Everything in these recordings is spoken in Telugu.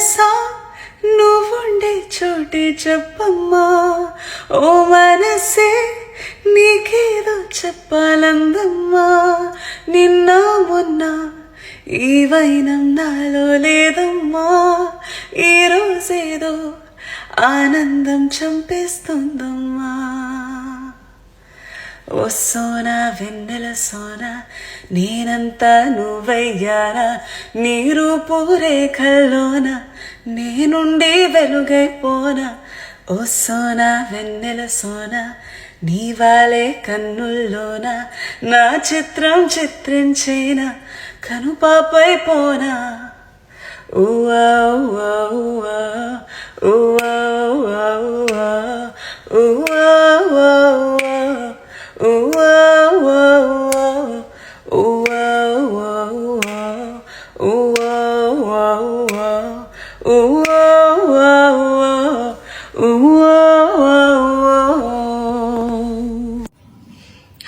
మనసా నువ్వుండే చోటే చెప్పమ్మా. ఓ మనసే నీకేదో చెప్పాలందమ్మా. నిన్న మొన్న ఈ వైనం నాలో లేదమ్మా. ఈరోజేదో ఆనందం చంపేస్తుందమ్మా. ఓ సోనా వెన్నెల సోనా నేనంతా నువ్వయ్యానా? నీ రూపు రేఖల్లోన? నేనుండి వెలుగైపోనా? ఓ సోనా వెన్నెల సోనా నీ వాలే కన్నుల్లోన? నా చిత్రం చిత్రించేనా? కనుపాపై పోనా ఊ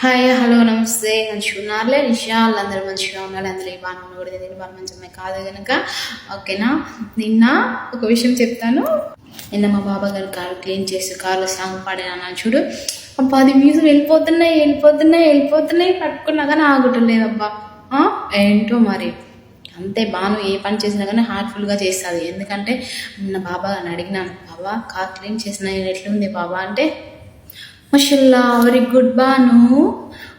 హాయ్ హలో నమస్తే. మంచిగా ఉన్నారులే నిషా. వాళ్ళందరూ మంచిగా ఉన్నారు. అందరూ ఈ బాగా కూడా తెలియదు బాగా మంచి కాదు కనుక ఓకేనా? నిన్న ఒక విషయం చెప్తాను. నిన్న మా బాబా గారు కారు క్లీన్ చేసి కారులో సాంగ్ పాడినా చూడు. అబ్బా అది మ్యూజిక్ వెళ్ళిపోతున్నాయి వెళ్ళిపోతున్నాయి వెళ్ళిపోతున్నాయి. పట్టుకున్నా కానీ ఆగటం లేదబ్బా. ఏంటో మరి? అంతే బాను ఏ పని చేసినా కానీ హార్ట్ఫుల్గా చేస్తుంది. ఎందుకంటే నిన్న బాబా అని అడిగినాను బాబా కార్ క్లీన్ చేసిన ఎట్లుంది బాబా? అంటే మషల్లా very good Banu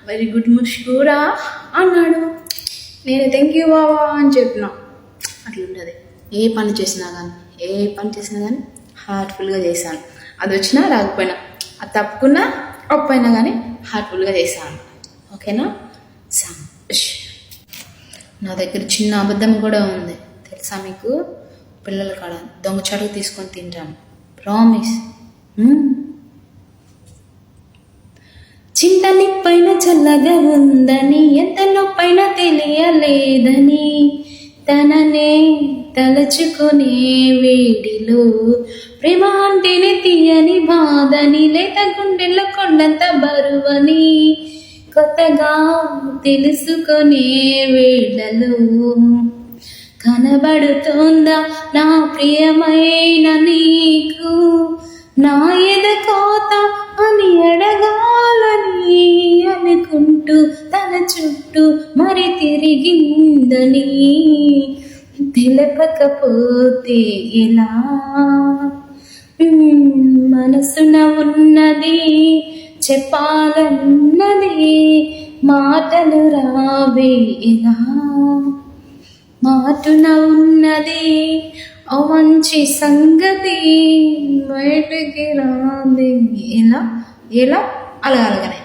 very good ముష్కూరా అన్నాడు. నేను థ్యాంక్ యూ బాబా అని చెప్పిన. అట్లుంటుంది. ఏ పని చేసినా కానీ ఏ పని చేసినా కానీ హార్ట్ఫుల్గా చేశాను. అది వచ్చినా రాకపోయినా అది తప్పుకున్నా ఒప్పైనా కానీ హార్ట్ఫుల్గా చేశాను. ఓకేనా? సంతోష్ నా దగ్గర చిన్న అబద్ధం కూడా ఉంది. తెలుసా మీకు? పిల్లల కాడ దొంగ చెడు తీసుకొని తింటాను ప్రామిస్ చింత పైన చల్లగా ఉందని ఎంత పైన తెలియలేదని తననే తలచుకునే వేడిలో ప్రేమ అంటేనే తీయని బాధని లేత గుండెల్లో కొండంత బరువని కొత్తగా తెలుసుకునే వేళలో కనబడుతోందా నా ప్రియమైన నీకు? నా ఎద కోత అని అడగాలని అనుకుంటూ తన చుట్టూ మరి తిరిగిందని తెలపకపోతే ఎలా? మనసున ఉన్నది చెప్పాలన్నది మాటలు రావే ఎలా? మాటున ఉన్నది ఓ మంచి సంగతి బయటికి రాది ఎలా? ఎలా? అలా అలాగనే